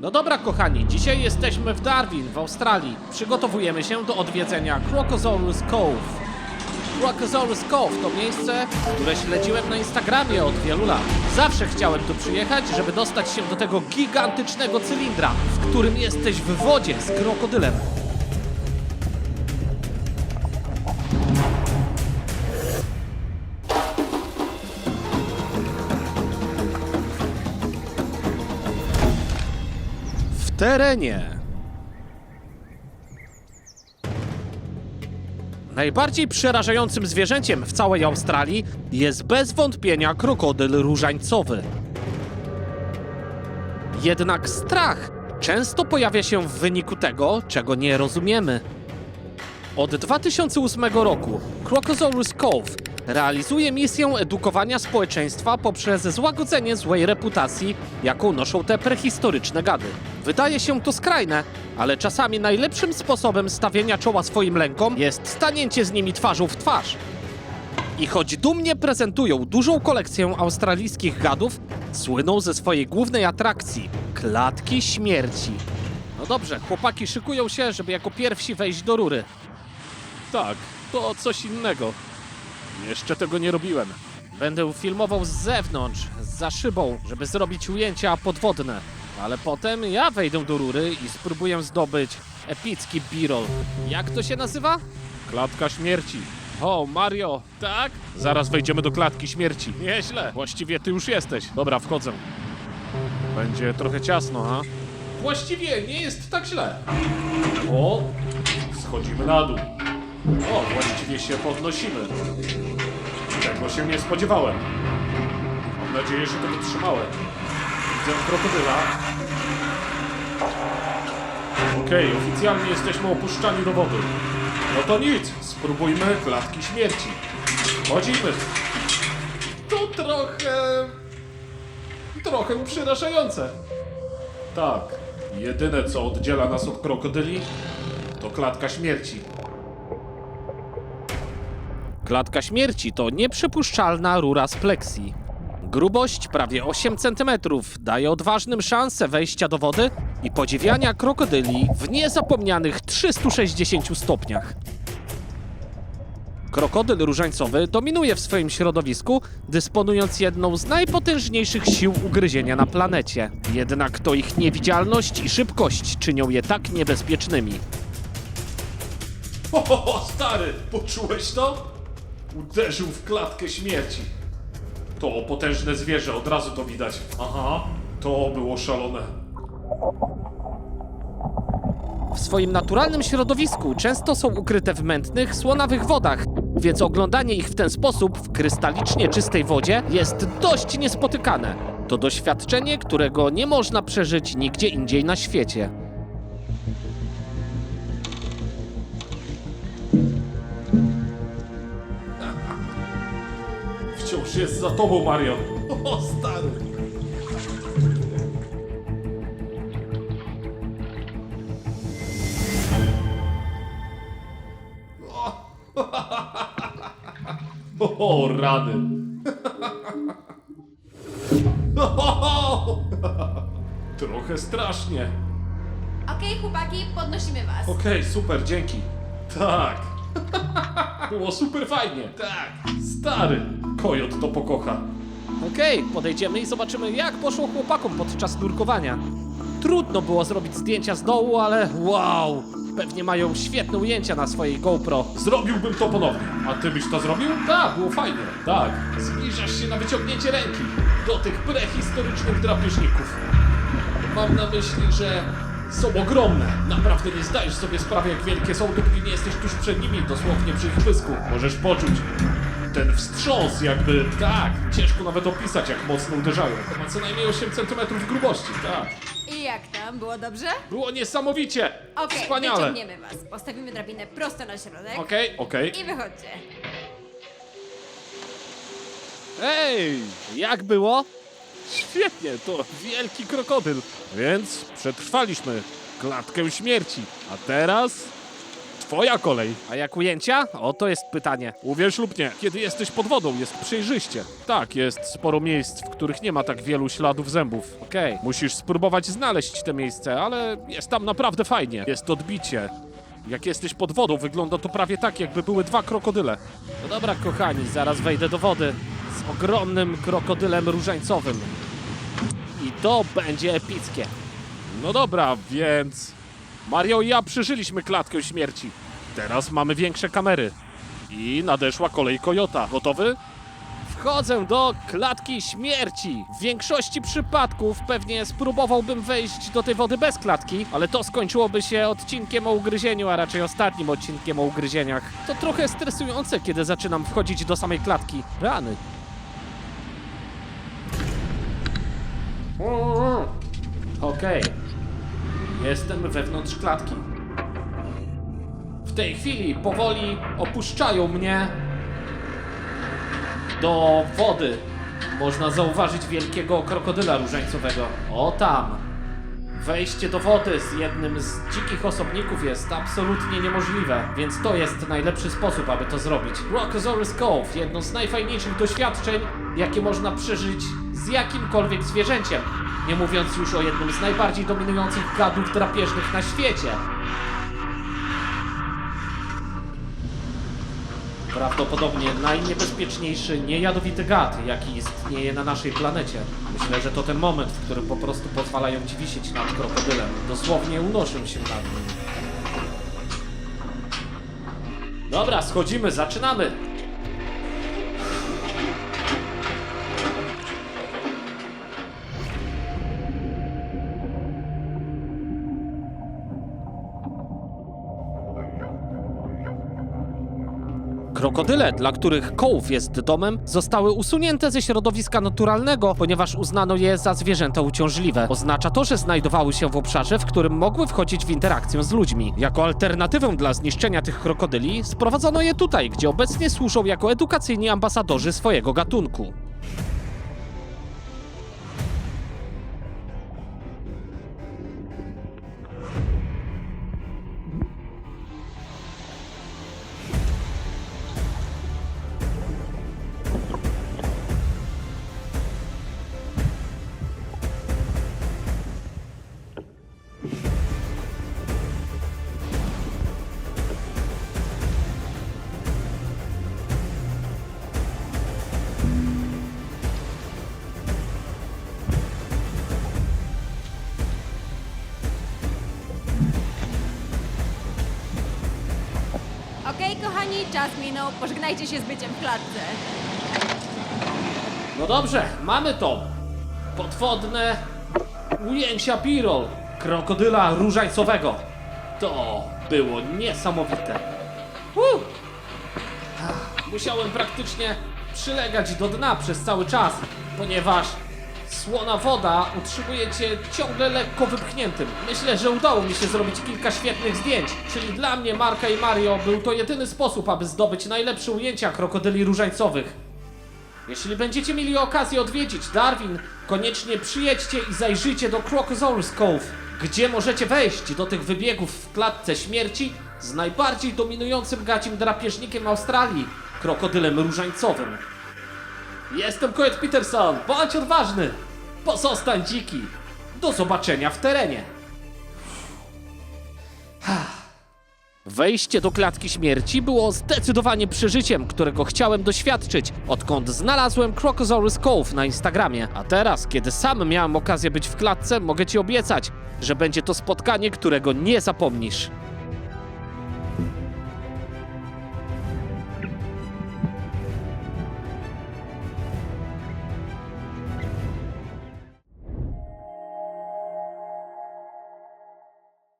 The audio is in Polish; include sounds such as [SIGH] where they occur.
No dobra, kochani, dzisiaj jesteśmy w Darwin, w Australii. Przygotowujemy się do odwiedzenia Crocosaurus Cove. Crocosaurus Cove to miejsce, które śledziłem na Instagramie od wielu lat. Zawsze chciałem tu przyjechać, żeby dostać się do tego gigantycznego cylindra, w którym jesteś w wodzie z krokodylem. Terenie. Najbardziej przerażającym zwierzęciem w całej Australii jest bez wątpienia krokodyl różańcowy. Jednak strach często pojawia się w wyniku tego, czego nie rozumiemy. Od 2008 roku Crocosaurus Cove realizuje misję edukowania społeczeństwa poprzez złagodzenie złej reputacji, jaką noszą te prehistoryczne gady. Wydaje się to skrajne, ale czasami najlepszym sposobem stawienia czoła swoim lękom jest stanięcie z nimi twarzą w twarz. I choć dumnie prezentują dużą kolekcję australijskich gadów, słyną ze swojej głównej atrakcji klatki śmierci. No dobrze, chłopaki szykują się, żeby jako pierwsi wejść do rury. Tak, to coś innego. Jeszcze tego nie robiłem. Będę filmował z zewnątrz, za szybą, żeby zrobić ujęcia podwodne. Ale potem ja wejdę do rury i spróbuję zdobyć epicki b-roll. Jak to się nazywa? Klatka śmierci. O, Mario, tak? Zaraz wejdziemy do klatki śmierci. Nieźle. Właściwie ty już jesteś. Dobra, wchodzę. Będzie trochę ciasno, ha? Właściwie nie jest tak źle. O, schodzimy na dół. O, właściwie się podnosimy. Tego się nie spodziewałem. Mam nadzieję, że to wytrzymałem. Widzę krokodyla. Okej, oficjalnie jesteśmy opuszczani do wody. No to nic, spróbujmy klatki śmierci. Chodzimy. To trochę... trochę przerażające. Tak, jedyne co oddziela nas od krokodyli to klatka śmierci. Klatka śmierci to nieprzepuszczalna rura z pleksji. Grubość prawie 8 cm daje odważnym szansę wejścia do wody i podziwiania krokodyli w niezapomnianych 360 stopniach. Krokodyl różańcowy dominuje w swoim środowisku, dysponując jedną z najpotężniejszych sił ugryzienia na planecie. Jednak to ich niewidzialność i szybkość czynią je tak niebezpiecznymi. O, stary, poczułeś to? Uderzył w klatkę śmierci. To potężne zwierzę, od razu to widać. Aha, to było szalone. W swoim naturalnym środowisku często są ukryte w mętnych, słonawych wodach, więc oglądanie ich w ten sposób w krystalicznie czystej wodzie jest dość niespotykane. To doświadczenie, którego nie można przeżyć nigdzie indziej na świecie. Jest za tobą, Mario. O, stary. O, rany. Trochę strasznie. Okej, chłopaki, podnosimy was. Okej, super, dzięki. Tak. [LAUGHS] Było super fajnie. Tak. Stary. Kojot to pokocha. Okej, podejdziemy i zobaczymy, jak poszło chłopakom podczas nurkowania. Trudno było zrobić zdjęcia z dołu, ale wow! Pewnie mają świetne ujęcia na swojej GoPro. Zrobiłbym to ponownie. A ty byś to zrobił? Tak, było fajne. Tak. Zbliżasz się na wyciągnięcie ręki do tych prehistorycznych drapieżników. Mam na myśli, że są ogromne. Naprawdę nie zdajesz sobie sprawy, jak wielkie są, dopóki nie jesteś tuż przed nimi, dosłownie przy ich pysku. Możesz poczuć ten wstrząs, jakby... Tak, ciężko nawet opisać, jak mocno uderzają. To ma co najmniej 8 cm grubości, tak. I jak tam? Było dobrze? Było niesamowicie! Okej, Wspaniale! wyciągniemy was. Postawimy drabinę prosto na środek. Okej, okej. I wychodźcie. Ej, jak było? Świetnie, to wielki krokodyl. Więc przetrwaliśmy klatkę śmierci. A teraz Twoja kolej. A jak ujęcia? O, to jest pytanie. Uwierz lub nie, kiedy jesteś pod wodą, jest przejrzyście. Tak, jest sporo miejsc, w których nie ma tak wielu śladów zębów. Okej. Musisz spróbować znaleźć te miejsce, ale jest tam naprawdę fajnie. Jest odbicie. Jak jesteś pod wodą, wygląda to prawie tak, jakby były dwa krokodyle. No dobra, kochani, zaraz wejdę do wody z ogromnym krokodylem różańcowym. I to będzie epickie. No dobra, więc... Mario i ja przeżyliśmy klatkę śmierci. Teraz mamy większe kamery. I nadeszła kolej Kojota. Gotowy? Wchodzę do klatki śmierci. W większości przypadków pewnie spróbowałbym wejść do tej wody bez klatki, ale to skończyłoby się odcinkiem o ugryzieniu, a raczej ostatnim odcinkiem o ugryzieniach. To trochę stresujące, kiedy zaczynam wchodzić do samej klatki. Rany. Okej. Jestem wewnątrz klatki. W tej chwili powoli opuszczają mnie do wody. Można zauważyć wielkiego krokodyla różańcowego. O tam! Wejście do wody z jednym z dzikich osobników jest absolutnie niemożliwe, więc to jest najlepszy sposób, aby to zrobić. Rockosaurus Cove, jedno z najfajniejszych doświadczeń, jakie można przeżyć z jakimkolwiek zwierzęciem. Nie mówiąc już o jednym z najbardziej dominujących gadów drapieżnych na świecie. Prawdopodobnie najniebezpieczniejszy, niejadowity gad, jaki istnieje na naszej planecie. Myślę, że to ten moment, w którym po prostu pozwalają ci wisieć nad krokodylem. Dosłownie unoszą się nad nim. Dobra, schodzimy, zaczynamy! Krokodyle, dla których kołów jest domem, zostały usunięte ze środowiska naturalnego, ponieważ uznano je za zwierzęta uciążliwe. Oznacza to, że znajdowały się w obszarze, w którym mogły wchodzić w interakcję z ludźmi. Jako alternatywę dla zniszczenia tych krokodyli sprowadzono je tutaj, gdzie obecnie służą jako edukacyjni ambasadorzy swojego gatunku. Okej, kochani, czas minął. Pożegnajcie się z byciem w klatce. No dobrze, mamy to. Podwodne ujęcia Pirol, krokodyla różańcowego. To było niesamowite. Uh! Musiałem praktycznie przylegać do dna przez cały czas, ponieważ słona woda utrzymuje cię ciągle lekko wypchniętym. Myślę, że udało mi się zrobić kilka świetnych zdjęć, czyli dla mnie, Marka i Mario był to jedyny sposób, aby zdobyć najlepsze ujęcia krokodyli różańcowych. Jeśli będziecie mieli okazję odwiedzić Darwin, koniecznie przyjedźcie i zajrzyjcie do Crocosaurus Cove, gdzie możecie wejść do tych wybiegów w klatce śmierci z najbardziej dominującym gacim drapieżnikiem Australii, krokodylem różańcowym. Jestem Coet Peterson, bądź odważny, pozostań dziki. Do zobaczenia w terenie. Wejście do klatki śmierci było zdecydowanie przeżyciem, którego chciałem doświadczyć, odkąd znalazłem Crocosaurus Cove na Instagramie. A teraz, kiedy sam miałem okazję być w klatce, mogę ci obiecać, że będzie to spotkanie, którego nie zapomnisz.